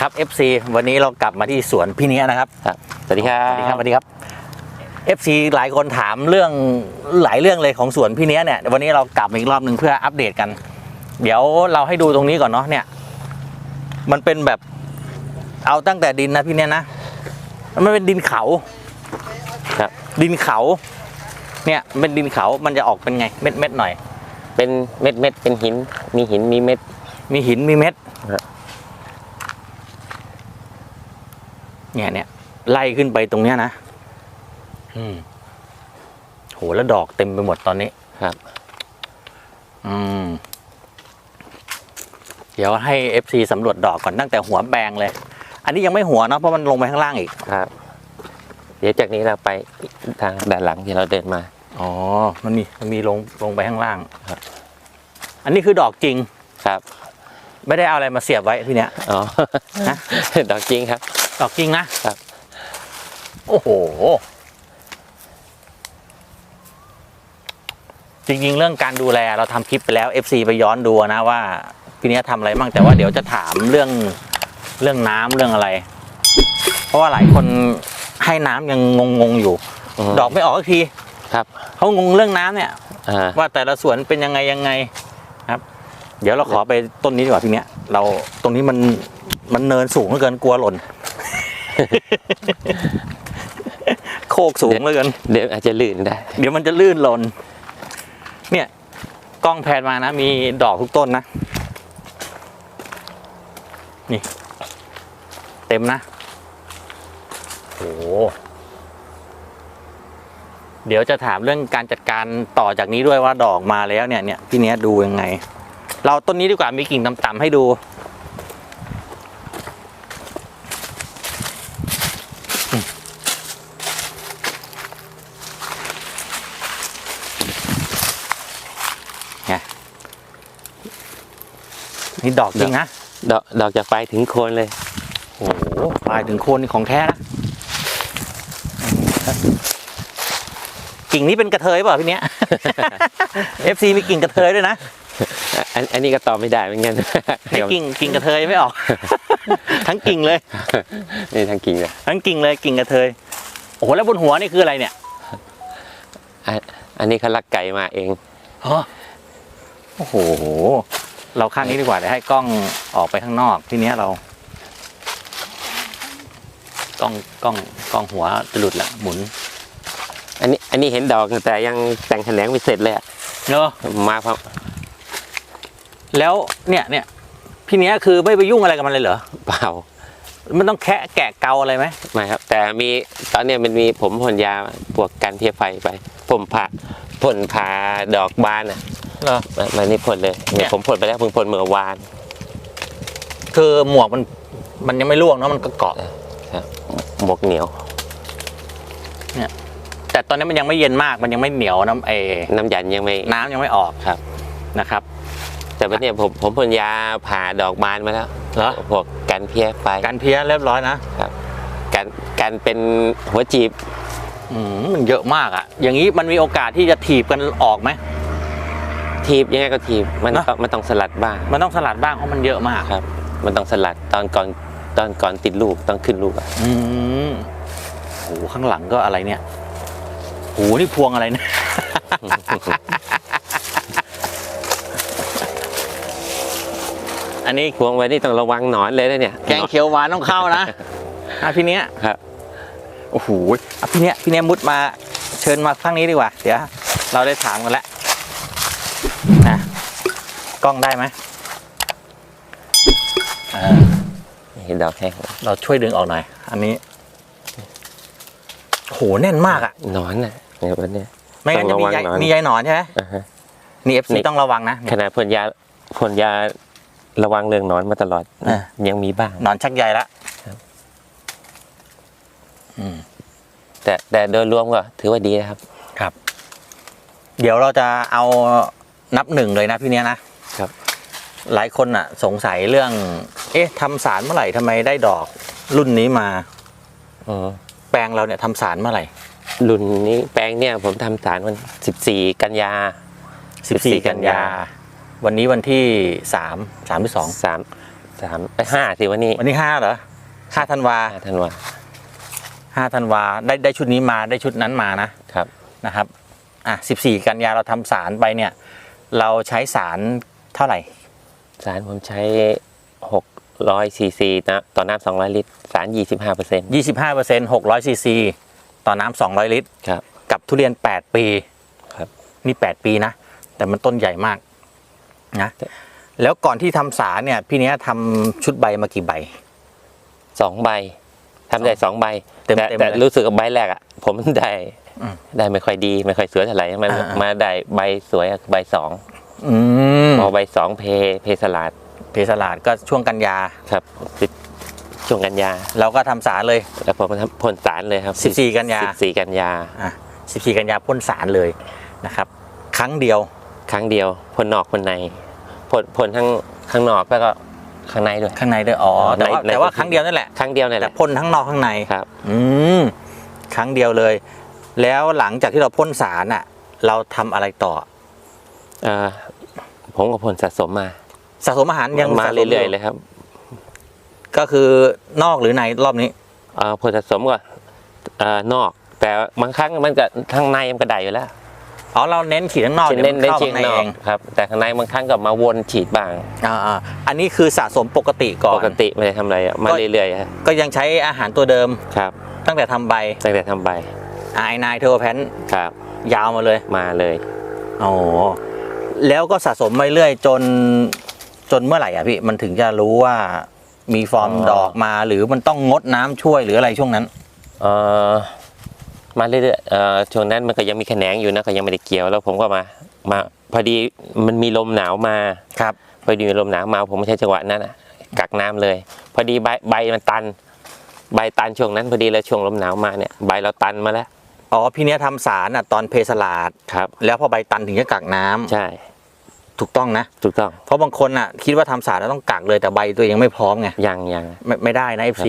ครับ FC วันนี้เรากลับมาที่สวนพี่เนี้ยนะครับ ครับ สวัสดีครับ สวัสดีครับสวัสดีครับ FC หลายคนถามเรื่องหลายเรื่องเลยของสวนพี่เนี้ยเนี่ยวันนี้เรากลับมาอีกรอบหนึ่งเพื่ออัปเดตกัน เดี๋ยวเราให้ดูตรงนี้ก่อนเนาะเนี่ย มันเป็นแบบเอาตั้งแต่ดินนะพี่เนี้ยนะมันเป็นดินเขาครับ ดินเขา เนี่ยเป็นดินเขา มันจะออกเป็นไงเม็ดเม็ดๆหน่อย เป็นเม็ดเม็ดๆเป็นหิน มีหินมีเม็ด มีหินมีเม็ด ครับ เนี่ยเนี่ยไล่ขึ้นไปตรงเนี้ยนะ อืมโหแล้วดอกเต็มไปหมดตอนนี้ครับ อืม เดี๋ยวให้ FC สำรวจดอกก่อนตั้งแต่หัวแบงเลย อันนี้ยังไม่หัวเนาะเพราะมันลงไปข้างล่างอีก ครับ เดี๋ยวจากนี้เราไปทางด้านหลังที่เราเดินมา อ๋อ มันมีมันมีลงลงไปข้างล่างครับ อันนี้คือดอกจริง ครับ ไม่ได้เอาอะไรมาเสียบไว้ที่เนี้ยอ๋อฮะดอกจริงครับ ดอกจริงนะครับ โอ้โห จริง ๆ เรื่องการดูแลเราทำคลิปไปแล้ว FC ไปย้อนดูนะว่าพี่เนี้ยทำอะไรบ้างแต่ว่าเดี๋ยวจะถามเรื่องเรื่องน้ำเรื่องอะไร เพราะว่าหลายคนให้น้ำยังงงๆอยู่อืมดอกไม่ออกสักทีครับเขางงเรื่องน้ำเนี่ย อ่าว่าแต่ละสวนเป็นยังไงยังไงครับ เดี๋ยวเราขอไปต้นนี้ดีกว่าพี่เนี้ยเราตรงนี้มันมันเนินสูงเหลือเกินกลัวหล่น โคกสูงเหลือเกินเดี๋ยวอาจจะลื่นได้ เดี๋ยวมันจะลื่นหล่นเนี่ย กล้องแพนมานะ มีดอกทุกต้นนะ นี่ เต็มนะโอ้โหเดี๋ยวจะถามเรื่องการจัดการต่อจากนี้ด้วยว่าดอกมาแล้วเนี่ยเนี่ยพี่เนี้ยดูยังไง เราต้นนี้ดีกว่ามีกิ่งต่ำๆให้ดู นี่ดอกจริงนะดอกดอกจากปลายถึงโคนเลยโอ้โหปลายถึงโคนนี่ของแท้นะกิ่งนี้เป็นกระเทยเปล่าพี่เนี้ย FC มีกิ่งกระเทยด้วยนะอันอันนี้ก็ตอบไม่ได้เหมือนกันให้กิ่งกิ่งกระเทยไม่ออก ทั้งกิ่งเลยนี่ทางกิ่งเลยทั้งกิ่งเลยกิ่งกระเทยโอ้โหแล้วบนหัวนี่คืออะไรเนี่ย อันอันนี้เขาลักไก่มาเองอ๋อโอ้โห เราข้างนี้ดีกว่าเดี๋ยวให้กล้องออกไปข้างนอกทีเนี้ยเรา กล้องกล้องกล้องหัวจะหลุดละหมุนอันนี้อันนี้เห็นดอกแต่ยังแต่งแถลงไม่เสร็จเลยอะเนอะมาพร้อมแล้วเนี่ยเนี่ยพี่เนี้ยคือไม่ไปยุ่งอะไรกับมันเลยเหรอเปล่ามันต้องแคะแกะเกาอะไรไหมไม่ครับ แต่มีตอนเนี้ยมันมีผมพ่นยาพวกกันเพียไฟไปผมผ่าพ่นผ่าดอกบานอะ เหรอมามานี่พ่นเลยเนี่เนี่ยยผมพ่นไปแล้วเพิ่งพ่นเมื่อวาน คือหมวกมันมันยังไม่ร่วงเนอะมันก็เกาะ ครับหมวกเหนียว แต่ตอนนี้มันยังไม่เย็นมากมันยังไม่เหนียวน้ำเอน้ำยันยังไม่ น้ำยังไม่ออกครับ นะครับ แต่วันเนี้ยผมผมพ่นยาผ่าดอกบานมาแล้วเหรอ พวกกันเพียไฟการเพี้ยเรียบร้อยนะกันกันเป็นหัวจีบ อืมมันเยอะมากอะอย่างนี้มันมีโอกาสที่จะถีบกันออกไหม ทีบยังไงก็ทีบมันนะต้องมันต้องสลัดบ้าง มันต้องสลัดบ้างเพราะมันเยอะมากครับ มันต้องสลัดตอนก่อนตอนก่อนติดลูกต้องขึ้นลูกอะอืมโหข้างหลังก็อะไรเนี่ยโหนี่พวงอะไรเนี่ยอันนี้พวงไว้นี่ต้องระวังหนอนเลยนะเนี่ย แกงเขียวหวานต้องเข้านะอะพี่เนี้ยครับโอ้โหอะพี่เนี้ยพี่เนี้ยมุดมาเชิญมาข้างนี้ดีกว่า เดี๋ยวเราได้ถามกันแล้วนะก ล้องได้ไหมเออเห็นดอกแห้งเราช่วยดึงออกหน่อย อันนี้โหแน่นมากอะหนอนน่ะเนี่ยวันเนี้ย ไม่งั้นต้จะองมีระวังใยหน่อย มีใยหนอนใช่ไหมอ่าฮะ นี่เอฟนี่ ซีต้องระวังนะขนาดพ่นยาพ่นยาระวังเรื่องหนอนมาตลอดอ่ายังมีบ้าง หนอนชักใยละครับอืม แต่แต่โดยรวมก็ถือว่าดีนะครับ เดี๋ยวเราจะเอานับหนึ่งเลยนะพี่เนี้ยนะ ครับ หลายคนอะ สงสัยเรื่อง เอ๊ะทำสารเมื่อไหร่ทำไมได้ดอกรุ่นนี้มา อ๋อ แปลงเราเนี่ยทำสารเมื่อไหร่ รุ่นนี้แปลงเนี่ยผมทำสารวันสิบสี่กันยา14 กันยา วันนี้วันที่สามสามที่สองสามสามเอ้ยห้าสิวันนี้วันนี้ห้าเหรอห้าธันวาห้าธันวาห้าธันวาได้ได้ชุดนี้มาได้ชุดนั้นมานะครับ นะครับ อะสิบสี่กันยาเราทำสารไปเนี่ย เราใช้สาร เท่าไหร่ สารผมใช้หกร้อยซีซีนะต่อน้ำสองร้อยลิตร สารยี่สิบห้าเปอร์เซ็นต์ยี่สิบห้าเปอร์เซ็นต์หกร้อยซีซีต่อน้ำสองร้อยลิตร ครับ กับทุเรียน 8 ปีครับ นี่ 8 ปีนะ แต่มันต้นใหญ่มากนะแต่แล้วก่อนที่ทำสารเนี่ย พี่เนี้ยทำชุดใบมากี่ใบ สองใบทำได้สองใบเต็มแต่เต็มแต่เลยรู้สึกกับใบแรกอะ ผมได้อืมได้ไม่ค่อยดี ไม่ค่อยสวยเท่าไหร่มันอ่าๆมาได้ใบสวยอะใบสอง อืมพอใบสองเพเพสลัดเพสลาดก็ช่วงกันยาครับสิบช่วงกันยา เราก็ทำสารเลยแล้วผมทำพ่นสารเลยครับ14กันยาสิบสี่กันยาอะ14กันยาพ่นสารเลยนะครับ ครั้งเดียว ครั้งเดียวพ่นนอกพ่นในพ่นพ่นทั้งข้างนอกแล้วก็ข้างในด้วยข้างในด้วยอ๋อแต่ว่าในในแต่ว่าครั้งเดียวนั่นแหละครั้งเดียวนี่นแหแต่ละพ่นทั้งนอกข้างในครับ อืมครั้งเดียวเลย แล้วหลังจากที่เราพ่นสารอะ เราทำอะไรต่อเอ่อผมกับพ่นสะสมมา สะสมอาหารยังมาสะสเรื่อยๆเลยครับก็คือนอกหรือในรอบนี้เอ่อผลสะสมก็เอ่อนอก แต่บางครั้งมันก็ข้างในมันก็ได้อยู่แล้วอ๋อเราเน้นฉีดข้างนอกเน้นดี๋เน้ยวนมัเชียข้างในนอเอกงครับ แต่ข้างในบางครั้งก็มาวนฉีดบ้างอ่าอ่าอันนี้คือสะสมปกติก่อนปกติไม่ได้ทำอะไรอะมาก็เรื่อยๆฮะก็ยังใช้อาหารตัวเดิมครับ ตั้งแต่ทำใบตั้งแต่ทำใบไอนายเทอร์แพนครับ ยาวมาเลยมาเลยโอ้ แล้วก็สะสมไปเรื่อยจนจนเมื่อไหร่อะพี่มันถึงจะรู้ว่ามีฟอร์มดอกมาหรือมันต้องงดน้ำช่วยหรืออะไรช่วงนั้นเอ่อมาเรื่อยๆเอ่อช่วงนั้นมันก็ยังมีแขนงอยู่นะก็ยังไม่ได้เกี่ยวแล้วผมก็มามาพอดีมันมีลมหนาวมาครับพอดีมีลมหนาวมาผมไม่ใช้จังหวะนั้นอะกักน้ำเลย พอดีใบใบมันตัน ใบตันช่วงนั้นพอดีแล้วช่วงลมหนาวมาเนี่ยใบเราตันมาแล้วอ๋อพี่เนี้ยทำสารอะตอนเพสลาดครับ แล้วพอใบตันถึงจะกักน้ำใช่ ถูกต้องนะ ถูกต้อง เพราะบางคนอะคิดว่าทำสารแล้วต้องกักเลยแต่ใบตัวเองไม่พร้อมไงยังยังไม่ไม่ได้นะ FC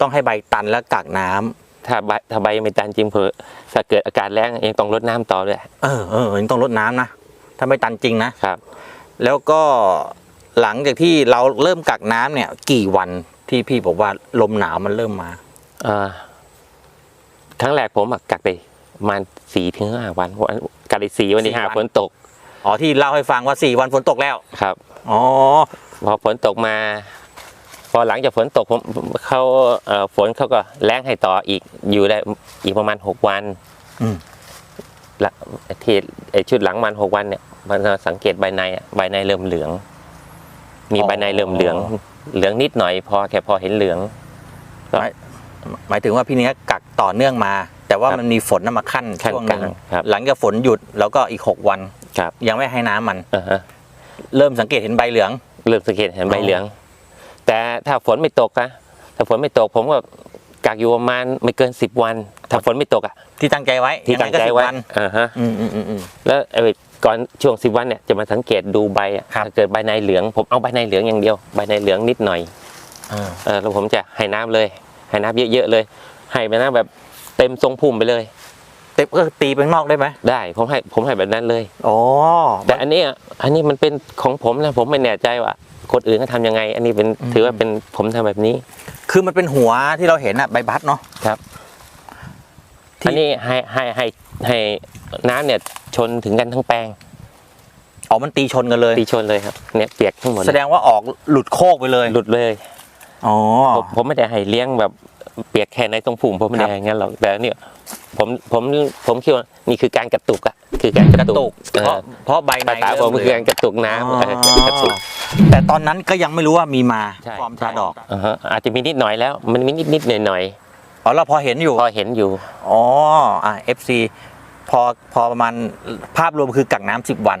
ต้องให้ใบตันแล้วกักน้ำถ้าใบถ้าใบไม่ตันจริงเผลอถ้าเกิดอากาศแรงเองต้องลดน้ำต่อด้วยเออเออยังต้องลดน้ำนะถ้าไม่ตันจริงนะครับ แล้วก็หลังจากที่เราเริ่มกักน้ำเนี่ย กี่วันที่พี่บอกว่าลมหนาวมันเริ่มมาเอ่อครั้งแรกผมอะกักไปประมาณสี่ถึงห้าวันวันกักไปสี่วันที่ห้าสี่วันฝนตก อ๋อที่เล่าให้ฟังว่าสี่วันฝนตกแล้ว ครับ อ๋อ พอฝนตกมา พอหลังจากฝนตกผมเขาเอ่อฝนเขาก็แรงให้ต่ออีกอยู่ได้อีกประมาณหกวันอืม ละที่ไอชุดหลังมันหกวันเนี่ยมันก็สังเกตใบในอะใบในเริ่มเหลือง มีใบในเริ่มเหลือง เหลืองนิดหน่อย พอแค่พอเห็นเหลืองหมายหมายถึงว่าพี่เนี้ยกักต่อเนื่องมา แต่ว่าครับมันมีฝนน่ะมาขั้นขั้นช่วงหนึงกลางครับ หลังจากฝนหยุดแล้วก็อีกหกวัน ครับ ยังไม่ให้น้ำมัน อ่าฮะเริ่มสังเกตเห็นใบเหลือง เริ่มสังเกตเห็นใบอ๋อเหลือง แต่ถ้าฝนไม่ตกนะถ้าฝนไม่ตกผมก็กักอยู่ประมาณไม่เกินสิบวัน ถ้าฝนไม่ตกอะที่ตั้งใจไว้ที่ยัตั้งก็ใจ10ไว้วันอ่าฮะ อืมอืมอืมอืม แล้วไอ้ก่อนช่วงสิบวันเนี่ยจะมาสังเกตดูใบอะครับ ถ้าเกิดใบในเหลือง ผมเอาใบในเหลืองอย่างเดียวใบในเหลืองนิดหน่อยเออเออแล้วผมจะให้น้ำเลย ให้น้ำเยอะๆเลย ให้ไปน้ำแบบเต็มทรงพุ่มไปเลยเต็มก็ตีไปข้างนอกได้ไหมได้ผมให้ผมให้แบบนั้นเลยอ๋อแต่อันเนี้ยอันนี้มันเป็นของผมนะผมไม่แน่ใจว่าคนอื่นเขาทำยังไง อันนี้เป็นอืมถือว่าเป็นผมทำแบบนี้ คือมันเป็นหัวที่เราเห็นอะใบพัดเนาะครับที่อันนี้ให้ให้ให้ให้น้ำเนี่ยชนถึงกันทั้งแปลงอ๋อมันตีชนกันเลยตีชนเลยครับเนี่ยเปียกทั้งหมดเลยแสดงว่าออกหลุดโคกไปเลยหลุดเลยอ๋อผมผมไม่ได้ให้เลี้ยงแบบ เปียกแค่ในตรงผุ่มผมไม่ได้ครับอย่างนั้นหรอกแต่เนี่ยผมผมผมคิดว่านี่คือการกระตุกอะคือการกกระระตุตุกกเอเพราะอเพราะใบในภาษาผมเริ่คือเหลืการกระตุกน้ำอ๋อเออกระตุกแต่ตอนนั้นก็ยังไม่รู้ว่ามีมาใช่ฟอร์มชาดอกอ่าฮะอาจจะมีนิดหน่อยแล้ว มันมีนิดนิดหน่อยหน่อยอ๋อเราพอเห็นอยู่ๆพอเห็นอยู่อ๋ออะ FC พอพอประมาณภาพรวมคือกักน้ำสิบวัน